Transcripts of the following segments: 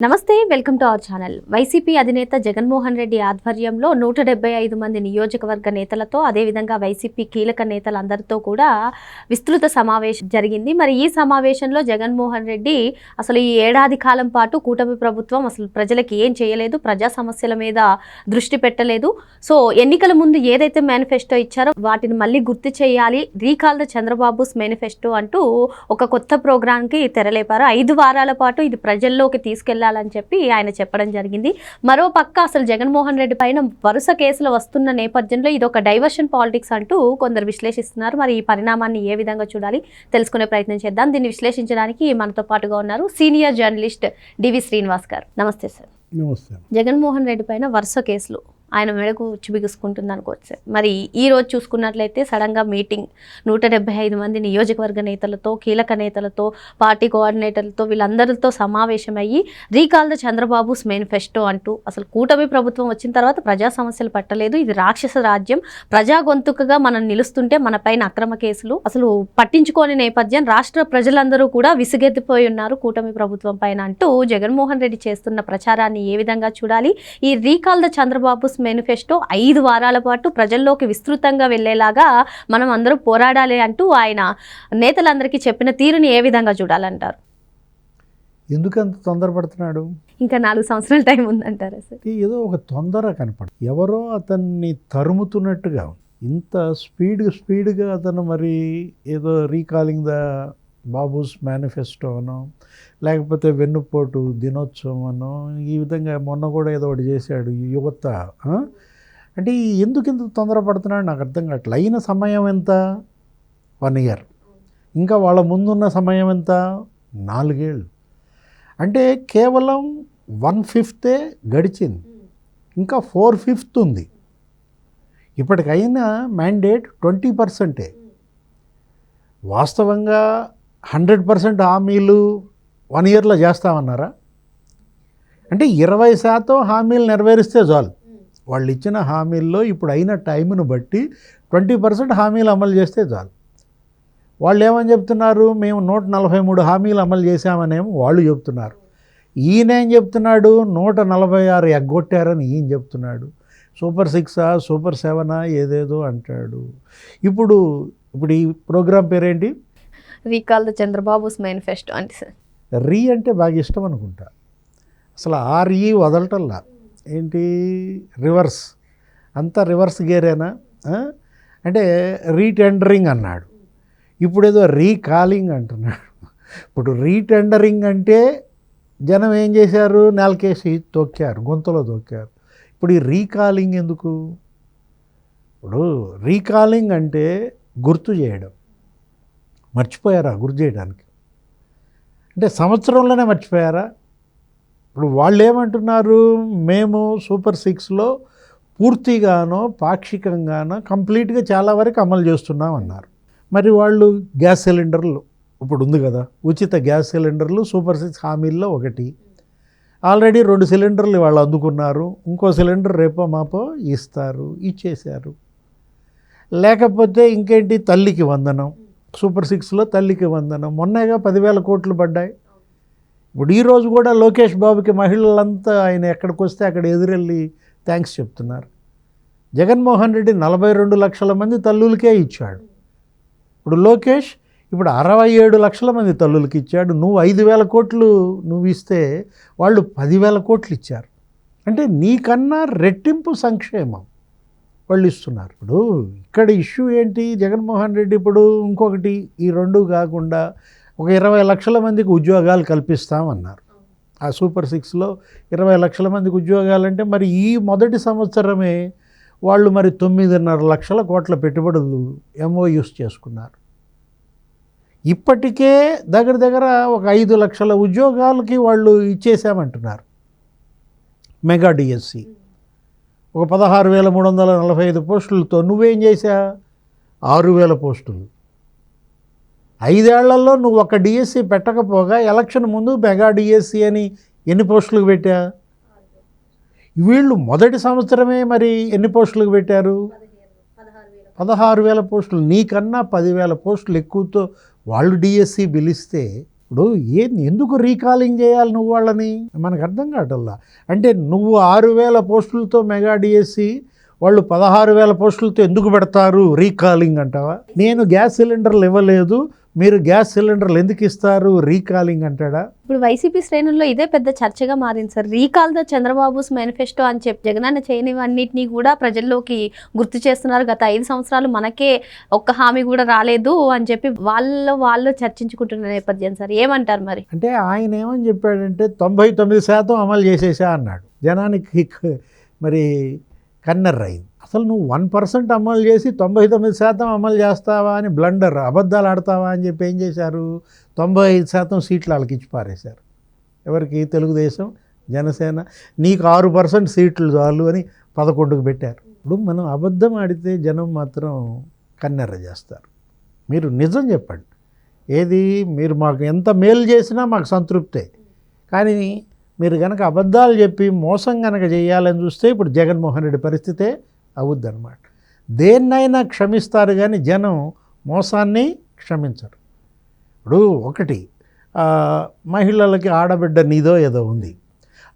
నమస్తే welcome to our channel. YCP అధినేత జగన్మోహన్ రెడ్డి ఆధ్వర్యంలో నూట డెబ్బై ఐదు మంది నియోజకవర్గ నేతలతో అదేవిధంగా వైసీపీ కీలక నేతలందరితో కూడా విస్తృత సమావేశం జరిగింది. మరి ఈ సమావేశంలో జగన్మోహన్ రెడ్డి అసలు ఈ ఏడాది కాలం పాటు కూటమి ప్రభుత్వం అసలు ప్రజలకి ఏం చేయలేదు ప్రజా సమస్యల మీద దృష్టి పెట్టలేదు. సో ఎన్నికల ముందు ఏదైతే మేనిఫెస్టో ఇచ్చారో వాటిని మళ్ళీ గుర్తు చేయాలి. రీకాల్ ద చంద్రబాబుస్ మేనిఫెస్టో అంటూ ఒక కొత్త ప్రోగ్రాంకి తెరలేపారు. ఐదు వారాల పాటు ఇది ప్రజల్లోకి తీసుకెళ్ళారు తీసుకెళ్ళాలని చెప్పి ఆయన చెప్పడం జరిగింది. మరో పక్క అసలు జగన్మోహన్ రెడ్డి పైన వరుస కేసులు వస్తున్న నేపథ్యంలో ఇది ఒక డైవర్షన్ పాలిటిక్స్ అంటూ కొందరు విశ్లేషిస్తున్నారు. మరి ఈ పరిణామాన్ని ఏ విధంగా చూడాలి? తెలుసుకునే ప్రయత్నం చేద్దాం. దీన్ని విశ్లేషించడానికి మనతో పాటుగా ఉన్నారు సీనియర్ జర్నలిస్ట్ డివి శ్రీనివాస్ గారు. నమస్తే సార్. నమస్తే. జగన్మోహన్ రెడ్డి పైన వరుస కేసులు ఆయన మెడకు చిబిగుసుకుంటుంది అనుకోవచ్చు. మరి ఈ రోజు చూసుకున్నట్లయితే సడన్గా మీటింగ్ నూట డెబ్బై ఐదు మంది నియోజకవర్గ నేతలతో కీలక నేతలతో పార్టీ కోఆర్డినేటర్లతో వీళ్ళందరితో సమావేశమయ్యి రీకాల్ ద చంద్రబాబుస్ మేనిఫెస్టో అంటూ అసలు కూటమి ప్రభుత్వం వచ్చిన తర్వాత ప్రజా సమస్యలు పట్టలేదు. ఇది రాక్షస రాజ్యం. ప్రజా గొంతుకగా మనం నిలుస్తుంటే మన పైన అక్రమ కేసులు అసలు పట్టించుకోని నేపథ్యం. రాష్ట్ర ప్రజలందరూ కూడా విసుగెత్తిపోయి ఉన్నారు కూటమి ప్రభుత్వం పైన అంటూ జగన్మోహన్ రెడ్డి చేస్తున్న ప్రచారాన్ని ఏ విధంగా చూడాలి? ఈ రీకాల్ ద చంద్రబాబుస్ మేనిఫెస్టో ఐదు వారాల పాటు ప్రజల్లోకి విస్తృతంగా వెళ్ళేలాగా మనం అందరూ పోరాడాలి అంటూ ఆయన నేతలందరికీ చెప్పిన తీరుని ఏ విధంగా చూడాలంటారు? ఎందుకంత తొందరపడుతున్నాడు? ఇంకా నాలుగు సంవత్సరాల టైం ఉందంటారా సార్? ఏదో ఒక తొందర కనపడు. ఎవరో అతన్ని తరుముతున్నట్టుగా. ఇంత స్పీడ్ స్పీడ్గా అతను మరి ఏదో రీకాలింగ్ ద బాబూస్ మేనిఫెస్టో అనో లేకపోతే వెన్నుపోటు దినోత్సవం అనో ఈ విధంగా మొన్న కూడా ఏదో ఒకటి చేశాడు ఈ యువత అంటే ఎందుకు ఇంత తొందరపడుతున్నాడు? నాకు అర్థం కావట్లేదు అయిన సమయం ఎంత? One year. ఇంకా వాళ్ళ ముందున్న సమయం ఎంత? నాలుగేళ్ళు. అంటే కేవలం వన్ ఫిఫ్తే గడిచింది. ఇంకా ఫోర్ ఫిఫ్త్ ఉంది. ఇప్పటికైనా మ్యాండేట్ ట్వంటీ పర్సెంటే. వాస్తవంగా హండ్రెడ్ పర్సెంట్ హామీలు వన్ ఇయర్లో చేస్తామన్నారా? అంటే ఇరవై శాతం హామీలు నెరవేరిస్తే చాలు. వాళ్ళు ఇచ్చిన హామీల్లో ఇప్పుడు అయిన టైంను బట్టి ట్వంటీ పర్సెంట్ హామీలు అమలు చేస్తే చాలు. వాళ్ళు ఏమని చెప్తున్నారు? మేము నూట నలభై మూడు హామీలు అమలు చేశామనేమో వాళ్ళు చెప్తున్నారు. ఈయన ఏం చెప్తున్నాడు? నూట నలభై ఆరు ఎగ్గొట్టారని ఈయన చెప్తున్నాడు. సూపర్ సిక్సా సూపర్ సెవెనా ఏదేదో అంటాడు. ఇప్పుడు ఇప్పుడు ఈ ప్రోగ్రాం పేరేంటి? రీకాల్ ద చంద్రబాబుస్ మేనిఫెస్టో అంటే సార్. రీ అంటే బాగా ఇష్టం అనుకుంటా. అసలు ఆర్ ఈ వదలటల్లా ఏంటి? రివర్స్. అంతా రివర్స్ గేరేనా? అంటే రీటెండరింగ్ అన్నాడు. ఇప్పుడేదో రీకాలింగ్ అంటున్నాడు. ఇప్పుడు రీటెండరింగ్ అంటే జనం ఏం చేశారు? నెలకేసి తొక్కారు గొంతులో తొక్కారు. ఇప్పుడు ఈ రీకాలింగ్ ఎందుకు? ఇప్పుడు రీకాలింగ్ అంటే గుర్తు చేయడం. మర్చిపోయారా గుర్తు చేయడానికి? అంటే సంవత్సరంలోనే మర్చిపోయారా? ఇప్పుడు వాళ్ళు ఏమంటున్నారు మేము సూపర్ సిక్స్లో పూర్తిగానో పాక్షికంగానో కంప్లీట్గా చాలా వరకు అమలు చేస్తున్నాం అన్నారు. మరి వాళ్ళు గ్యాస్ సిలిండర్లు ఇప్పుడు ఉంది కదా ఉచిత గ్యాస్ సిలిండర్లు సూపర్ సిక్స్ హామీల్లో ఒకటి. ఆల్రెడీ రెండు సిలిండర్లు వాళ్ళు అందుకున్నారు ఇంకో సిలిండర్ రేపో మాపో ఇస్తారు ఇచ్చేశారు. లేకపోతే ఇంకేంటి? తల్లికి వందనం. సూపర్ సిక్స్లో తల్లికి వందనం. మొన్నేగా పదివేల కోట్లు పడ్డాయి. ఇప్పుడు ఈరోజు కూడా లోకేష్ బాబుకి మహిళలంతా ఆయన ఎక్కడికి వస్తే అక్కడ ఎదురెళ్ళి థ్యాంక్స్ చెప్తున్నారు. జగన్మోహన్ రెడ్డి నలభై రెండు లక్షల మంది తల్లులకే ఇచ్చాడు. ఇప్పుడు లోకేష్ ఇప్పుడు అరవై ఏడు లక్షల మంది తల్లులకి ఇచ్చాడు. నువ్వు ఐదు వేల కోట్లు నువ్వు ఇస్తే వాళ్ళు పదివేల కోట్లు ఇచ్చారు. అంటే నీకన్నా రెట్టింపు సంక్షేమం. వాళ్ళు ఇస్తున్నారు ఇప్పుడు ఇక్కడ ఇష్యూ ఏంటి? జగన్మోహన్ రెడ్డి ఇప్పుడు ఇంకొకటి ఈ రెండు కాకుండా ఒక ఇరవై లక్షల మందికి ఉద్యోగాలు కల్పిస్తామన్నారు. ఆ సూపర్ సిక్స్లో ఇరవై లక్షల మందికి ఉద్యోగాలు అంటే మరి ఈ మొదటి సంవత్సరమే వాళ్ళు మరి తొమ్మిదిన్నర లక్షల కోట్ల పెట్టుబడులు ఎంఓయూస్ చేసుకున్నారు. ఇప్పటికే దగ్గర దగ్గర ఒక ఐదు లక్షల ఉద్యోగాలకి వాళ్ళు ఇచ్చేసామంటున్నారు మెగా డిఎస్సి. ఒక పదహారు వేల మూడు వందల నలభై ఐదు పోస్టులతో నువ్వేం చేశా? ఆరు వేల పోస్టులు. ఐదేళ్ళలో నువ్వు ఒక డిఎస్సి పెట్టకపోగా ఎలక్షన్ ముందు మెగా డిఎస్సి అని ఎన్ని పోస్టులకు పెట్టా? వీళ్ళు మొదటి సంవత్సరమే మరి ఎన్ని పోస్టులకు పెట్టారు? పదహారు వేల పోస్టులు. నీకన్నా పదివేల పోస్టులు ఎక్కువతో వాళ్ళు డిఎస్సి పిలిస్తే ఇప్పుడు ఏంది ఎందుకు రీకాలింగ్ చేయాలి నువ్వు వాళ్ళని? మనకు అర్థం కావటల్లా అంటే నువ్వు ఆరు వేల పోస్టులతో మెగా డిఎస్సి వాళ్ళు పదహారు వేల పోస్టులతో ఎందుకు పెడతారు రీకాలింగ్ అంటావా? నేను గ్యాస్ సిలిండర్లు ఇవ్వలేదు మీరు గ్యాస్ సిలిండర్లు ఎందుకు ఇస్తారు? రీకాలింగ్ అంటాడా? ఇప్పుడు వైసీపీ శ్రేణుల్లో ఇదే పెద్ద చర్చగా మారింది sir. Recall the Chandrababu's manifesto అని చెప్పి జగనన్న చేయనివన్నిటినీ కూడా ప్రజల్లోకి గుర్తు చేస్తున్నారు. గత ఐదు సంవత్సరాలు మనకే ఒక్క హామీ కూడా రాలేదు అని చెప్పి వాళ్ళు వాళ్ళు చర్చించుకుంటున్న నేపథ్యం సార్. ఏమంటారు మరి? అంటే ఆయన ఏమని చెప్పాడంటే తొంభై తొమ్మిది శాతం అమలు చేసేసా అన్నాడు. జనానికి మరి కన్నర్ అయింది అసలు నువ్వు వన్ పర్సెంట్ అమలు చేసి తొంభై తొమ్మిది శాతం అమలు చేస్తావా అని బ్లండర్ అబద్ధాలు ఆడతావా అని చెప్పి ఏం చేశారు? తొంభై ఐదు శాతం సీట్లు వాళ్ళకి ఇచ్చి పారేశారు. ఎవరికి? తెలుగుదేశం జనసేన. నీకు ఆరు పర్సెంట్ సీట్లు చాలు అని పదకొండుకు పెట్టారు. ఇప్పుడు మనం అబద్ధం ఆడితే జనం మాత్రం కన్నెర్ర చేస్తారు. మీరు నిజం చెప్పండి. ఏది? మీరు మాకు ఎంత మేలు చేసినా మాకు సంతృప్తే. కానీ మీరు కనుక అబద్ధాలు చెప్పి మోసం కనుక చేయాలని చూస్తే ఇప్పుడు జగన్మోహన్ రెడ్డి పరిస్థితే అవుద్దన్నమాట. దేన్నైనా క్షమిస్తారు కానీ జనం మోసాన్ని క్షమించరు. ఇప్పుడు ఒకటి మహిళలకి ఆడబిడ్డ నిధో ఏదో ఉంది.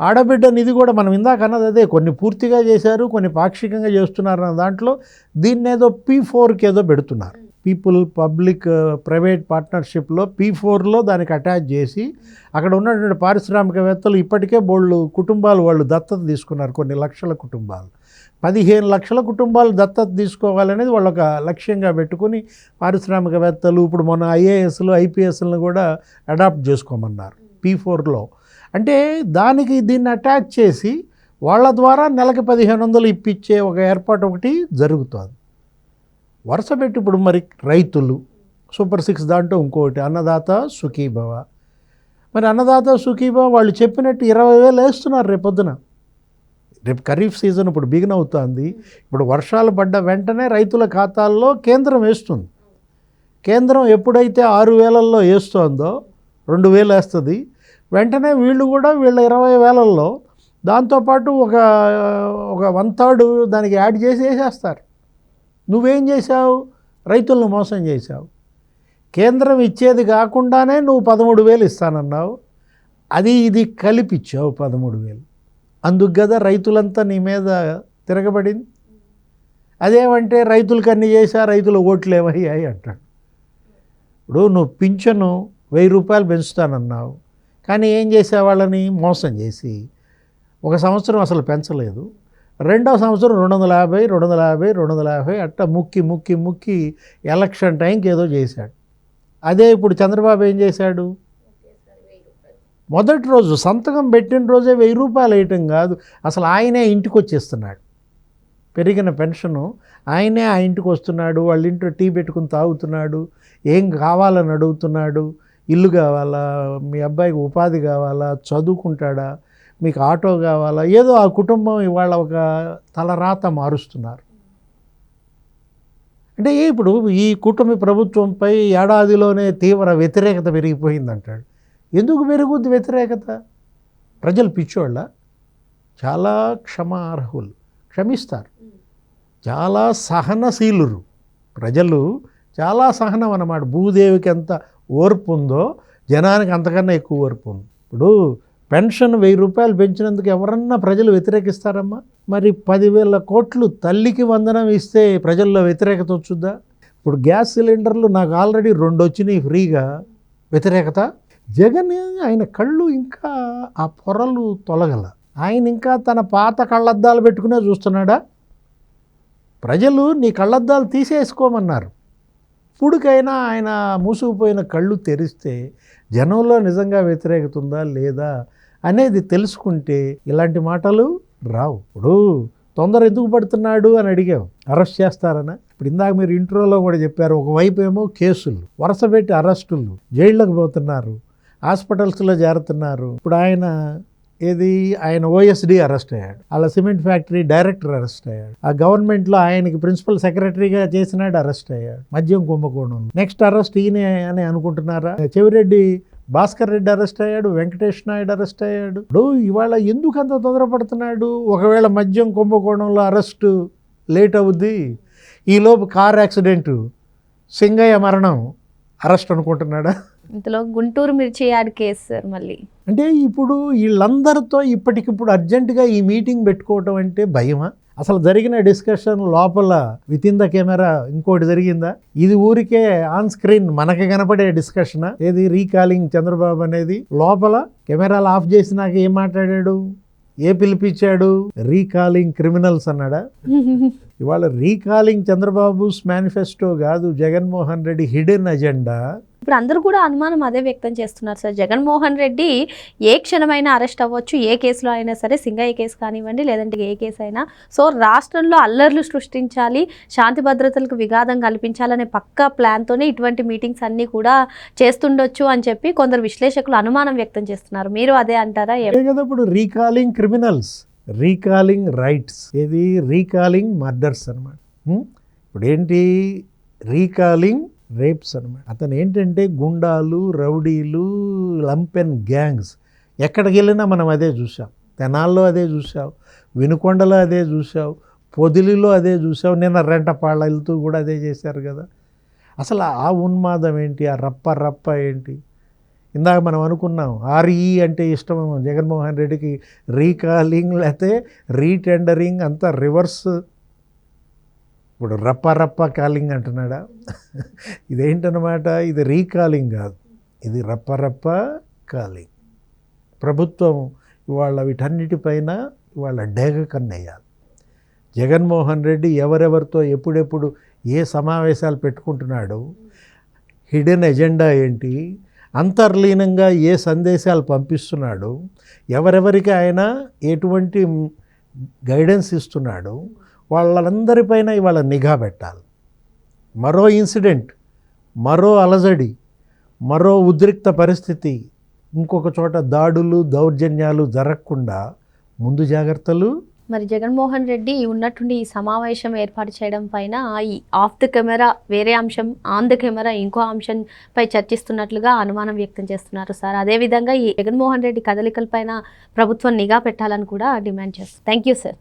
ఆడబిడ్డ నిధి కూడా మనం ఇందాక అన్నది అదే కొన్ని పూర్తిగా చేశారు కొన్ని పాక్షికంగా చేస్తున్నారు అన్న దాంట్లో దీన్ని ఏదో పీ ఫోర్కి ఏదో పెడుతున్నారు. పీపుల్ పబ్లిక్ ప్రైవేట్ పార్ట్నర్షిప్లో పీ ఫోర్లో దానికి అటాచ్ చేసి అక్కడ ఉన్నటువంటి పారిశ్రామికవేత్తలు ఇప్పటికే బోళ్ళు కుటుంబాలు వాళ్ళు దత్తత తీసుకున్నారు కొన్ని లక్షల కుటుంబాలు. పదిహేను లక్షల కుటుంబాలు దత్తత తీసుకోవాలనేది వాళ్ళు ఒక లక్ష్యంగా పెట్టుకుని పారిశ్రామికవేత్తలు ఇప్పుడు మన ఐఏఎస్లు ఐపీఎస్లను కూడా అడాప్ట్ చేసుకోమన్నారు పీ ఫోర్లో. అంటే దానికి దీన్ని అటాచ్ చేసి వాళ్ళ ద్వారా నెలకు పదిహేను వందలు ఇప్పించే ఒక ఏర్పాటు ఒకటి జరుగుతుంది. వరుస పెట్టి ఇప్పుడు మరి రైతులు సూపర్ సిక్స్ దాంట్లో ఇంకోటి అన్నదాత సుఖీభవ మరి అన్నదాత సుఖీభవ వాళ్ళు చెప్పినట్టు ఇరవై వేలు వేస్తున్నారు రేపొద్దున రేపు ఖరీఫ్ సీజన్ ఇప్పుడు బిగిన్ అవుతుంది. ఇప్పుడు వర్షాలు పడ్డ వెంటనే రైతుల ఖాతాల్లో కేంద్రం వేస్తుంది. కేంద్రం ఎప్పుడైతే ఆరు వేలల్లో వేస్తోందో రెండు వేలు వేస్తుంది. వెంటనే వీళ్ళు కూడా వీళ్ళ ఇరవై వేలల్లో దాంతోపాటు ఒక ఒక వన్ థర్డ్ దానికి యాడ్ చేసి వేసేస్తారు. నువ్వేం చేశావు? రైతులను మోసం చేశావు. కేంద్రం ఇచ్చేది కాకుండానే నువ్వు పదమూడు వేలు ఇస్తానన్నావు. అది ఇది కలిపిచ్చావు పదమూడు వేలు. అందుకు కదా రైతులంతా నీ మీద తిరగబడింది. అదేమంటే రైతులకు అన్ని చేశా రైతుల ఓట్లు ఏమయ్యాయి అంటాడు. ఇప్పుడు నువ్వు పింఛను వెయ్యి రూపాయలు పెంచుతానన్నావు. కానీ ఏం చేసేవాళ్ళని మోసం చేసి ఒక సంవత్సరం అసలు పెంచలేదు. రెండవ సంవత్సరం రెండు వందల యాభై రెండు వందల యాభై రెండు వందల యాభై అట్ట ముక్కి ముక్కి ముక్కి ఎలక్షన్ టైంకి ఏదో చేశాడు. అదే ఇప్పుడు చంద్రబాబు ఏం చేశాడు? మొదటి రోజు సంతకం పెట్టిన రోజే వెయ్యి రూపాయలు వేయటం కాదు అసలు ఆయనే ఇంటికి వచ్చేస్తున్నాడు. పెరిగిన పెన్షను ఆయనే ఆ ఇంటికి వస్తున్నాడు వాళ్ళ ఇంట్లో టీ పెట్టుకుని తాగుతున్నాడు ఏం కావాలని అడుగుతున్నాడు ఇల్లు కావాలా మీ అబ్బాయికి ఉపాధి కావాలా చదువుకుంటాడా మీకు ఆటో కావాలా? ఏదో ఆ కుటుంబం ఇవాళ ఒక తలరాత మారుస్తున్నారు. అంటే ఇప్పుడు ఈ కూటమి ప్రభుత్వంపై ఏడాదిలోనే తీవ్ర వ్యతిరేకత పెరిగిపోయిందంటాడు. ఎందుకు పెరుగుద్ది వ్యతిరేకత? ప్రజలు పిచ్చోళ్ళ. చాలా క్షమార్హులు. క్షమిస్తారు. చాలా సహనశీలురు. ప్రజలు చాలా సహనం అన్నమాట భూదేవికి ఎంత ఓర్పు ఉందో జనానికి అంతకన్నా ఎక్కువ ఓర్పు ఉంది. ఇప్పుడు పెన్షన్ వెయ్యి రూపాయలు పెంచినందుకు ఎవరన్నా ప్రజలు వ్యతిరేకిస్తారమ్మా? మరి పదివేల కోట్లు తల్లికి వందనం ఇస్తే ప్రజల్లో వ్యతిరేకత వచ్చుద్దా? ఇప్పుడు గ్యాస్ సిలిండర్లు నాకు ఆల్రెడీ రెండు వచ్చినాయి ఫ్రీగా. వ్యతిరేకత? జగన్ ఆయన కళ్ళు ఇంకా ఆ పొరలు తొలగల. ఆయన ఇంకా తన పాత కళ్ళద్దాలు పెట్టుకునే చూస్తున్నాడా? ప్రజలు నీ కళ్ళద్దాలు తీసేసుకోమన్నారు. ఇప్పుడుకైనా ఆయన మూసుకుపోయిన కళ్ళు తెరిస్తే జనంలో నిజంగా వ్యతిరేకత ఉందా లేదా అనేది తెలుసుకుంటే ఇలాంటి మాటలు రావు. ఇప్పుడు తొందర ఎందుకు పడుతున్నాడు అని అడిగావు అరెస్ట్ చేస్తారనా. ఇప్పుడు ఇందాక మీరు ఇంట్రోలో కూడా చెప్పారు. ఒకవైపు ఏమో కేసులు. వరుస పెట్టి అరెస్టులు. జైళ్ళకు పోతున్నారు. హాస్పిటల్స్లో చేరుతున్నారు. ఇప్పుడు ఆయన ఏది? ఆయన ఓఎస్డి అరెస్ట్ అయ్యాడు. అలా సిమెంట్ ఫ్యాక్టరీ డైరెక్టర్ అరెస్ట్ అయ్యాడు. ఆ గవర్నమెంట్లో ఆయనకి ప్రిన్సిపల్ సెక్రటరీగా చేసినాడు అరెస్ట్ అయ్యాడు. మద్యం కుంభకోణం నెక్స్ట్ అరెస్ట్ ఈయనే అని అనుకుంటున్నారా? చెవిరెడ్డి భాస్కర్ రెడ్డి అరెస్ట్ అయ్యాడు వెంకటేష్ నాయుడు అరెస్ట్ అయ్యాడు. ఇప్పుడు ఇవాళ ఎందుకు అంత తొందరపడుతున్నాడు? ఒకవేళ మద్యం కుంభకోణంలో అరెస్టు లేట్ అవుద్ది ఈలోపు కార్ యాక్సిడెంటు సింగయ్య మరణం అరెస్ట్ అనుకుంటున్నాడా? ఇంతలో గుంటూరు మిర్చి యాడ్ కేసు సార్ మళ్ళీ. అంటే ఇప్పుడు వీళ్ళందరితో ఇప్పటికిప్పుడు అర్జెంటుగా ఈ మీటింగ్ పెట్టుకోవటం అంటే భయమా? అసలు జరిగిన డిస్కషన్ లోపల విత్ ఇన్ ద కెమెరా ఇంకోటి జరిగిందా? ఇది ఊరికే ఆన్ స్క్రీన్ మనకి కనపడే డిస్కషన్? ఏది రీకాలింగ్ చంద్రబాబు అనేది? లోపల కెమెరాలు ఆఫ్ చేసినాక ఏం మాట్లాడాడు? ఏ పిలిపించాడు? రీకాలింగ్ క్రిమినల్స్ అన్నాడా? ఇవాళ రీకాలింగ్ చంద్రబాబుస్ మేనిఫెస్టో కాదు జగన్మోహన్ రెడ్డి హిడెన్ అజెండా. ఇప్పుడు అందరూ కూడా అనుమానం అదే వ్యక్తం చేస్తున్నారు సార్. జగన్మోహన్ రెడ్డి ఏ క్షణమైనా అరెస్ట్ అవ్వచ్చు ఏ కేసులో అయినా సరే సింగయ్య కేసు కానివ్వండి లేదంటే ఏ కేసు అయినా. సో రాష్ట్రంలో అల్లర్లు సృష్టించాలి శాంతి భద్రతలకు విఘాతం కల్పించాలనే పక్కా ప్లాన్తోనే ఇటువంటి మీటింగ్స్ అన్నీ కూడా చేస్తుండొచ్చు అని చెప్పి కొందరు విశ్లేషకులు అనుమానం వ్యక్తం చేస్తున్నారు. మీరు అదే అంటారా? కదా ఇప్పుడు రీకాలింగ్ క్రిమినల్స్ రీకాలింగ్ రైట్స్ ఏది? రీకాలింగ్ మర్డర్స్ అనమాట ఇప్పుడు ఏంటి రీకాలింగ్ రేప్స్ అనమాట అతను ఏంటంటే గుండాలు రౌడీలు లంపెన్ గ్యాంగ్స్. ఎక్కడికి వెళ్ళినా మనం అదే చూసాం తెనాల్లో అదే చూసావు వినుకొండలో అదే చూసావు పొదిలిలో అదే చూసావు నిన్న రెంటపాళ్ళ వెళ్తూ కూడా అదే చేశారు కదా. అసలు ఆ ఉన్మాదం ఏంటి? ఆ రప్ప రప్ప ఏంటి? ఇందాక మనం అనుకున్నాం ఆర్ఈ అంటే ఇష్టం జగన్మోహన్ రెడ్డికి రీకాలింగ్ లేకపోతే రీటెండరింగ్ అంతా రివర్స్ ఇప్పుడు రప్ప రప్ప కాలింగ్ అంటున్నాడా? ఇదేంటనమాట ఇది రీకాలింగ్ కాదు. ఇది రప్ప రప్ప కాలింగ్. ప్రభుత్వం ఇవాళ వీటన్నిటిపైన ఇవాళ డేగ కన్నేయాలి. జగన్మోహన్ రెడ్డి ఎవరెవరితో ఎప్పుడెప్పుడు ఏ సమావేశాలు పెట్టుకుంటున్నాడు? హిడెన్ ఎజెండా ఏంటి? అంతర్లీనంగా ఏ సందేశాలు పంపిస్తున్నాడు? ఎవరెవరికి ఆయన ఎటువంటి గైడెన్స్ ఇస్తున్నాడు? వాళ్ళందరిపైన ఇవాళ నిఘా పెట్టాలి. మరో ఇన్సిడెంట్ మరో అలజడి మరో ఉద్రిక్త పరిస్థితి ఇంకొక చోట దాడులు దౌర్జన్యాలు జరగకుండా ముందు జాగ్రత్తలు. మరి జగన్మోహన్ రెడ్డి ఉన్నట్టుండి ఈ సమావేశం ఏర్పాటు చేయడం పైన ఈ ఆఫ్ ద కెమెరా వేరే అంశం ఆన్ ద కెమెరా ఇంకో అంశంపై చర్చిస్తున్నట్లుగా అనుమానం వ్యక్తం చేస్తున్నారు సార్. అదేవిధంగా ఈ జగన్మోహన్ రెడ్డి కదలికలపైన ప్రభుత్వం నిఘా పెట్టాలని కూడా డిమాండ్ చేస్తారు థ్యాంక్ యూ సార్.